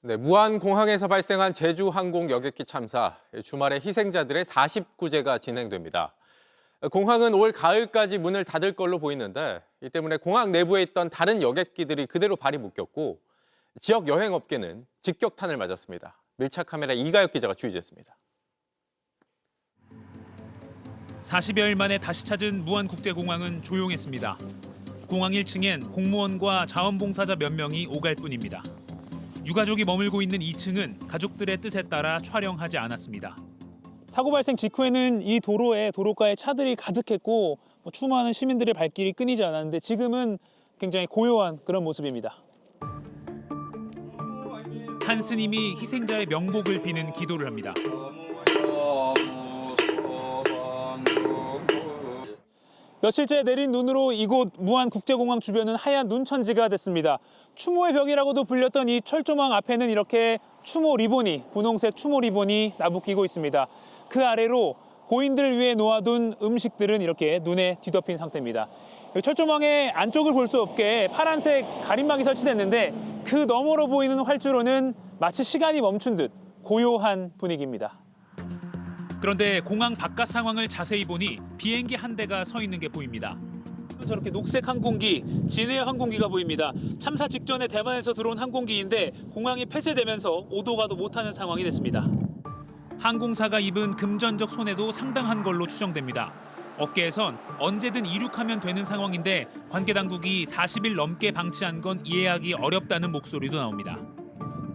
네, 무안공항에서 발생한 제주항공 여객기 참사, 주말에 희생자들의 49제가 진행됩니다. 공항은 올 가을까지 문을 닫을 걸로 보이는데 이 때문에 공항 내부에 있던 다른 여객기들이 그대로 발이 묶였고 지역 여행업계는 직격탄을 맞았습니다. 밀착 카메라 이가혁 기자가 취재했습니다. 40여일 만에 다시 찾은 무안국제공항은 조용했습니다. 공항 1층엔 공무원과 자원봉사자 몇 명이 오갈 뿐입니다. 유가족이 머물고 있는 2층은 가족들의 뜻에 따라 촬영하지 않았습니다. 사고 발생 직후에는 이 도로에 도로가에 차들이 가득했고 뭐 추모하는 시민들의 발길이 끊이지 않았는데 지금은 굉장히 고요한 그런 모습입니다. 한 스님이 희생자의 명복을 비는 기도를 합니다. 며칠째 내린 눈으로 이곳 무안국제공항 주변은 하얀 눈천지가 됐습니다. 추모의 벽이라고도 불렸던 이 철조망 앞에는 이렇게 추모 리본이 분홍색 추모 리본이 나부끼고 있습니다. 그 아래로 고인들을 위해 놓아둔 음식들은 이렇게 눈에 뒤덮인 상태입니다. 철조망의 안쪽을 볼 수 없게 파란색 가림막이 설치됐는데 그 너머로 보이는 활주로는 마치 시간이 멈춘 듯 고요한 분위기입니다. 그런데 공항 바깥 상황을 자세히 보니 비행기 한 대가 서 있는 게 보입니다. 저렇게 녹색 항공기, 진에어 항공기가 보입니다. 참사 직전에 대만에서 들어온 항공기인데 공항이 폐쇄되면서 오도 가도 못하는 상황이 됐습니다. 항공사가 입은 금전적 손해도 상당한 걸로 추정됩니다. 업계에선 언제든 이륙하면 되는 상황인데 관계 당국이 40일 넘게 방치한 건 이해하기 어렵다는 목소리도 나옵니다.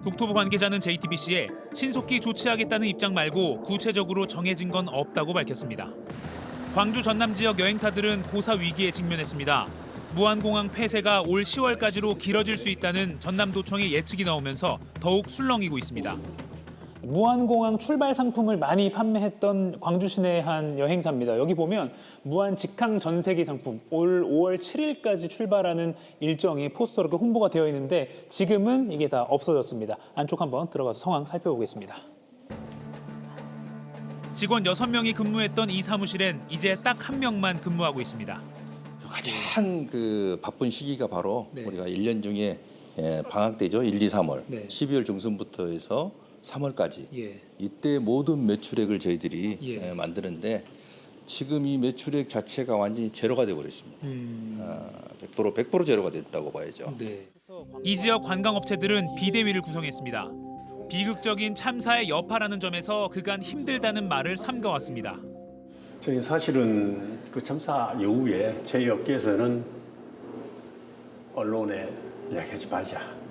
국토부 관계자는 JTBC에 신속히 조치하겠다는 입장 말고 구체적으로 정해진 건 없다고 밝혔습니다. 광주 전남 지역 여행사들은 고사 위기에 직면했습니다. 무안공항 폐쇄가 올 10월까지로 길어질 수 있다는 전남도청의 예측이 나오면서 더욱 술렁이고 있습니다. 무안공항 출발 상품을 많이 판매했던 광주 시내 한 여행사입니다. 여기 보면 무안 직항 전세기 상품 올 5월 7일까지 출발하는 일정이 포스터로 이렇게 홍보가 되어 있는데 지금은 이게 다 없어졌습니다. 안쪽 한번 들어가서 상황 살펴보겠습니다. 직원 6명이 근무했던 이 사무실엔 이제 딱 한 명만 근무하고 있습니다. 가장 그 바쁜 시기가 바로 네. 우리가 1년 중에 예, 방학 때죠. 1, 2, 3월. 네. 12월 중순부터 해서 3월까지. 예. 이때 모든 매출액을 저희들이 예. 예, 만드는데 지금 이 매출액 자체가 완전히 제로가 돼 버렸습니다. 음. 아, 100% 100% 제로가 됐다고 봐야죠. 네. 이 지역 관광업체들은 비대위를 구성했습니다. 비극적인 참사의 여파라는 점에서 그간 힘들다는 말을 삼가왔습니다. 저희 사실은 그 참사 이후에 저희 업계에서는 언론에 이야기하지 말자.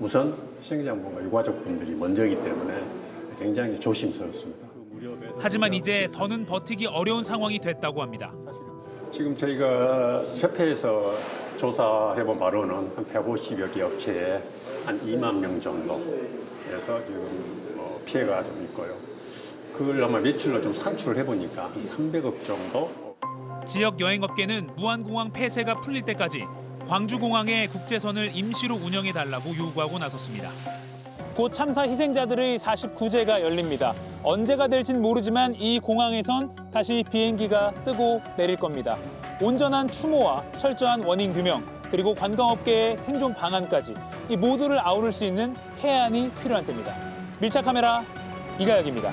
우선 희생자분과 유가족 분들이 먼저이기 때문에 굉장히 조심스럽습니다. 그 하지만 이제 더는 버티기 어려운 상황이 됐다고 합니다. 지금 저희가 협회에서 조사해본 바로는 한 150여 개 업체에 한 2만 명 정도에서 지금 뭐 피해가 좀 있고요. 그걸 아마 매출로 좀 산출을 해보니까 한 300억 정도 지역 여행업계는 무안공항 폐쇄가 풀릴 때까지 광주공항의 국제선을 임시로 운영해 달라고 요구하고 나섰습니다. 곧 참사 희생자들의 49제가 열립니다. 언제가 될진 모르지만 이 공항에선 다시 비행기가 뜨고 내릴 겁니다. 온전한 추모와 철저한 원인 규명 그리고 관광업계의 생존 방안까지 이 모두를 아우를 수 있는 해안이 필요한 때입니다. 밀착 카메라 이가혁입니다.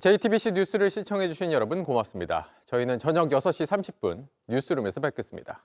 JTBC 뉴스를 시청해주신 여러분 고맙습니다. 저희는 저녁 6시 30분 뉴스룸에서 뵙겠습니다.